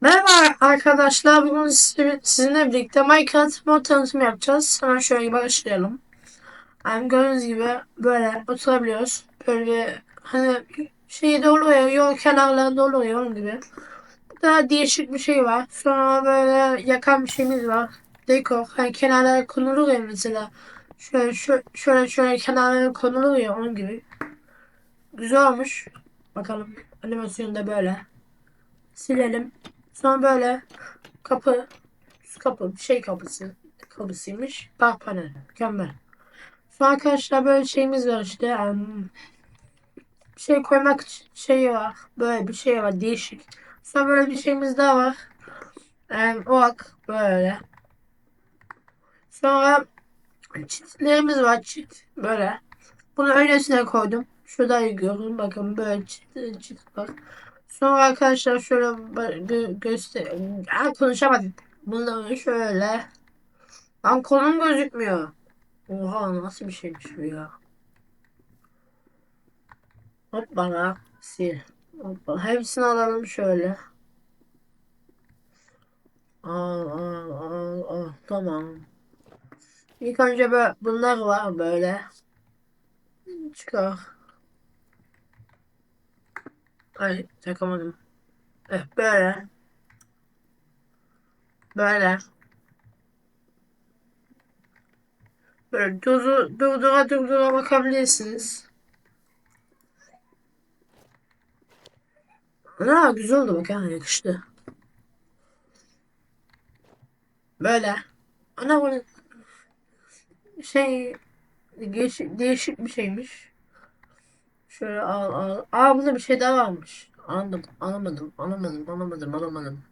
Merhaba arkadaşlar. Bugün siz- sizinle birlikte Minecraft mod tanıtımı yapacağız. Hemen şöyle başlayalım. Yani gördüğünüz gibi böyle oturabiliyoruz. Böyle hani şey de oluyor, yol kenarlarında oluyor onun gibi. Daha değişik bir şey var. Sonra böyle yakan bir şeyimiz var. Dekor. Hani kenarlara konulur ya mesela. Şöyle şöyle şöyle, şöyle kenarlara konulur ya onun gibi. Güzel olmuş. Bakalım animasyonu da böyle. Silelim. Sonra böyle kapı, kapı, şey kapısı kapısıymış. Bak panel. Mükemmel. Sonra arkadaşlar böyle şeyimiz var işte. em, şey koymak şey var. Böyle bir şey var. Değişik. Sonra böyle bir şeyimiz daha var. Em, o ak böyle. Sonra çitlerimiz var. Çit böyle. Bunu öylesine koydum. Şurada görün bakın böyle çit, çit var. Sonra arkadaşlar şöyle gö göster... Aa, konuşamadım. Bunları şöyle. Lan kolum gözükmüyor. Oha nasıl bir şeymiş bu ya. Hoppala. Sil. Hoppala. Hepsini alalım şöyle. Al al al al. Tamam. İlk önce böyle bunlar var böyle. Çıkar. Ay takamadım. Eh, böyle. Böyle. Böyle durdu, durdura durdura bakabilirsiniz. Ana güzel oldu bak ha yakıştı. Böyle. Ana bu şey değişik, değişik bir şeymiş. Şöyle al al. Aa burada bir şey daha varmış. Anladım, anlamadım, anlamadım, anlamadım, anlamadım.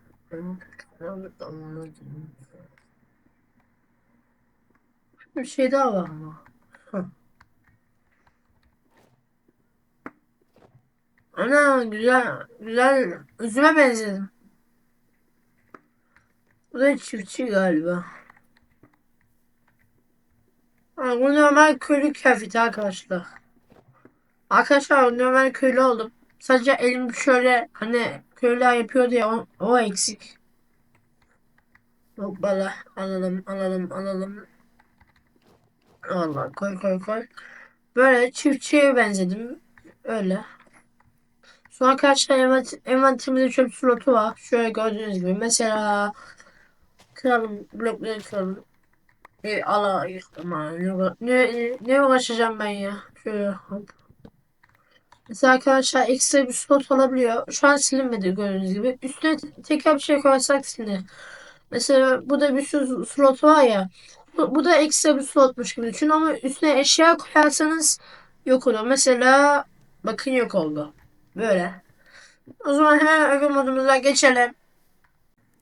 Anlamadım. Bir şey daha var ama. Ana güzel, güzel. Üzüme benzedim. Bu da çiftçi galiba. Ha, bu normal köylü kıyafeti arkadaşlar. Arkadaşlar normal köylü oldum. Sadece elim şöyle hani köylüler yapıyor diye o, o eksik. Hoppala alalım alalım alalım. Allah koy koy koy. Böyle çiftçiye benzedim. Öyle. Sonra arkadaşlar envant envanterimizde çöp slotu var. Şöyle gördüğünüz gibi. Mesela kıralım blokları kıralım. E, ala aman ne, ne, ne uğraşacağım ben ya. Şöyle hop. Mesela arkadaşlar ekstra bir slot olabiliyor. Şu an silinmedi gördüğünüz gibi. Üstüne tekrar bir şey koyarsak silinir. Mesela bu da bir sürü slot var ya. Bu, bu da ekstra bir slotmuş gibi düşün ama üstüne eşya koyarsanız yok olur. Mesela bakın yok oldu. Böyle. O zaman hemen öbür modumuza geçelim.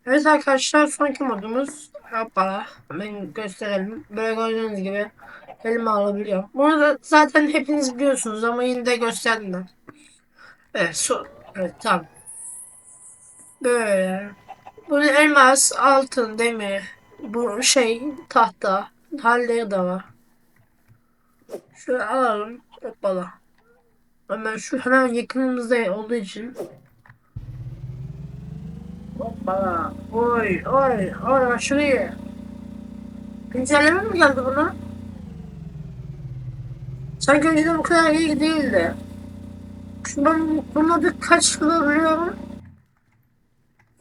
Evet arkadaşlar sonraki modumuz hoppala hemen gösterelim. Böyle gördüğünüz gibi elime alabiliyor. Bunu da zaten hepiniz biliyorsunuz ama yine de gösterdim ben. Evet, so evet tamam. Böyle. Bunu elmas, altın, demir, bu şey tahta halleri de var. Şöyle alalım. Hoppala. Hemen şu hemen yakınımızda olduğu için Hoppala. Oy oy oy şuraya. Güncelleme mi geldi buna? Sanki önceden bu kadar iyi değildi. Ben bunu bir kaç yıldır biliyorum.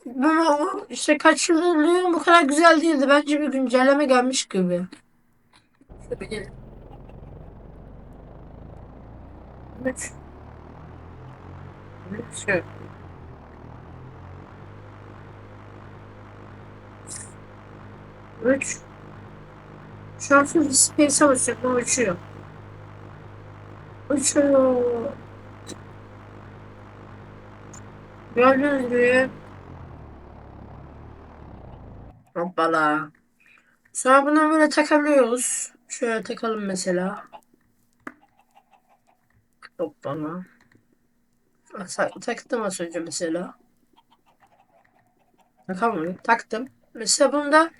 Bunu işte kaç yıldır biliyorum bu kadar güzel değildi. Bence bir güncelleme gelmiş gibi. Şöyle bir Üç. Şu an full space'e basıyorum. Uçuyor. Uçuyor. Gördüğünüz gibi. Hoppala. Sonra bunu böyle takabiliyoruz. Şöyle takalım mesela. Hoppala. Tak- Taktım az önce mesela. Takamıyorum. Taktım. Mesela bunda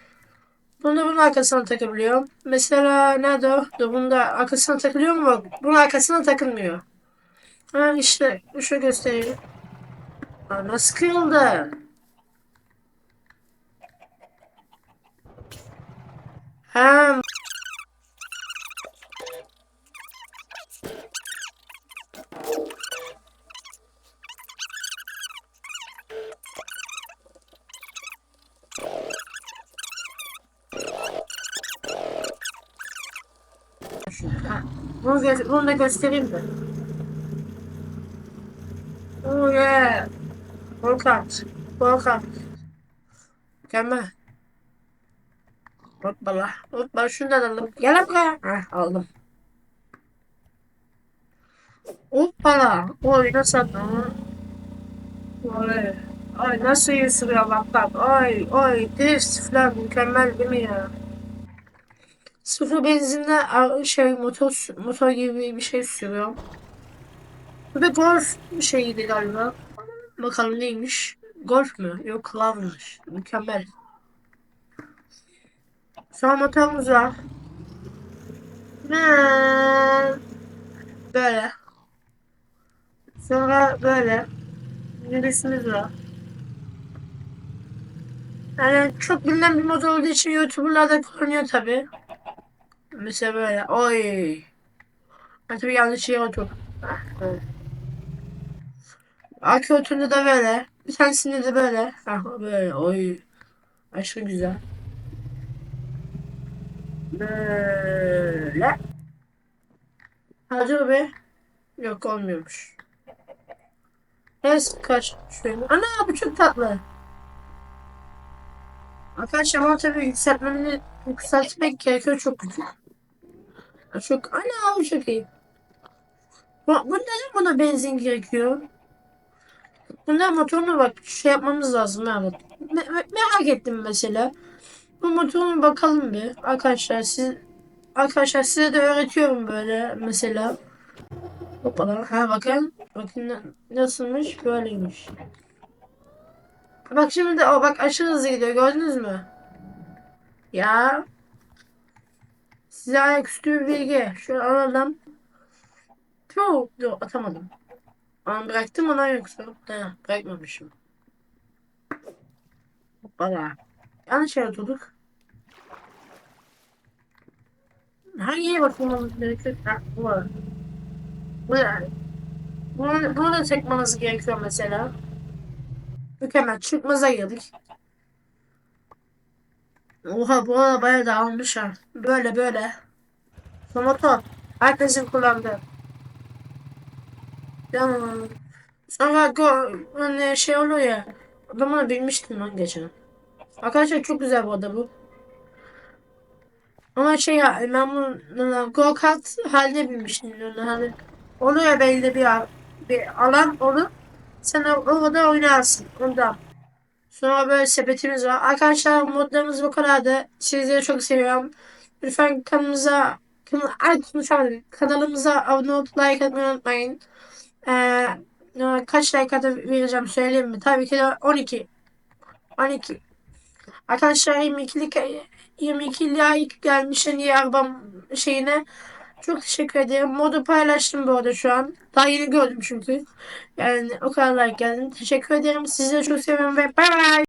bunu da bunun arkasına takabiliyorum. Mesela nerede o? Dur, bunu da arkasına takılıyor mu? Bak bunun arkasına takılmıyor. Ha işte şu göstereyim. Aa, nasıl kırıldı? Ha Bunu, gö- bunu da göstereyim mi? Oh yeah. Volkart. Volkart. Mükemmel. Hoppala. Hoppala şundan alalım. Gel buraya. Heh, aldım. Hoppala. Oy nasıl attın? Oy. Ay nasıl bak bak. Ay ay drift falan mükemmel değil mi ya? Sıfır benzinle şey motor motor gibi bir şey sürüyorum. Bir golf şeydi galiba. Bakalım neymiş? Golf mü? Yok klavmış. Mükemmel. Şu an motorumuz var. Böyle. Sonra böyle. Virüsümüz var. Yani çok bilinen bir motor olduğu için YouTuber'lar da kullanıyor tabi. Mesela böyle. Oy. Ben tabii yanlış. Heh, böyle. Arka oturduğunda da böyle. Bir tanesinde de böyle. Heh, böyle. Oy. Aşırı güzel. Böyle. Hadi be. Yok olmuyormuş. Neyse kaç. Şöyle. Ana bu çok tatlı. Arkadaşlar ama tabii yükseltmeni yükseltmek gerekiyor çok küçük. Çok ana bu çok iyi. Bu, bu neden buna benzin gerekiyor? Bunda motoruna bak şey yapmamız lazım evet. Me- me- merak ettim mesela. Bu motoruna bakalım bir. Arkadaşlar siz arkadaşlar size de öğretiyorum böyle mesela. Hoppala. Ha bakın. Bakın na- nasılmış? Böyleymiş. Bak şimdi o bak aşırı hızlı gidiyor gördünüz mü? Ya size ayaküstü bir bilgi. Şöyle alalım. Yok yok atamadım. Ama bıraktım ona yoksa. Ha, bırakmamışım. Hoppala. Yanlış yere oturduk. Hangiye bakmamız gerekiyor? Ha, bu var. Bu yani. Bunu, bunu da çekmemiz gerekiyor mesela. Mükemmel. Çıkmaza girdik. Oha bu arada bayağı dağılmış ha. Böyle böyle. Motor. Herkesin kullandığı. Ya. Sonra go, hani şey oluyor ya. Bunu bilmiştim lan geçen. Arkadaşlar çok güzel bu arada bu. Ama şey ya ben bunu go kart haline bilmiştim. Yani hani oluyor belli bir, bir alan onu sen orada oynarsın ondan. Sonra böyle sepetimiz var. Arkadaşlar modlarımız bu kadardı. Sizleri çok seviyorum. Lütfen kanalımıza kanal, ay konuşamadım. Kanalımıza abone olup like atmayı unutmayın. Ee, e, kaç like atıp vereceğim söyleyeyim mi? Tabii ki de 12. 12. Arkadaşlar 22'lik 22 like gelmiş en iyi arabam şeyine. Çok teşekkür ederim. Modu paylaştım bu arada şu an. Daha yeni gördüm çünkü. Yani o kadar like geldi. Teşekkür ederim. Sizi de çok seviyorum ve bay bay.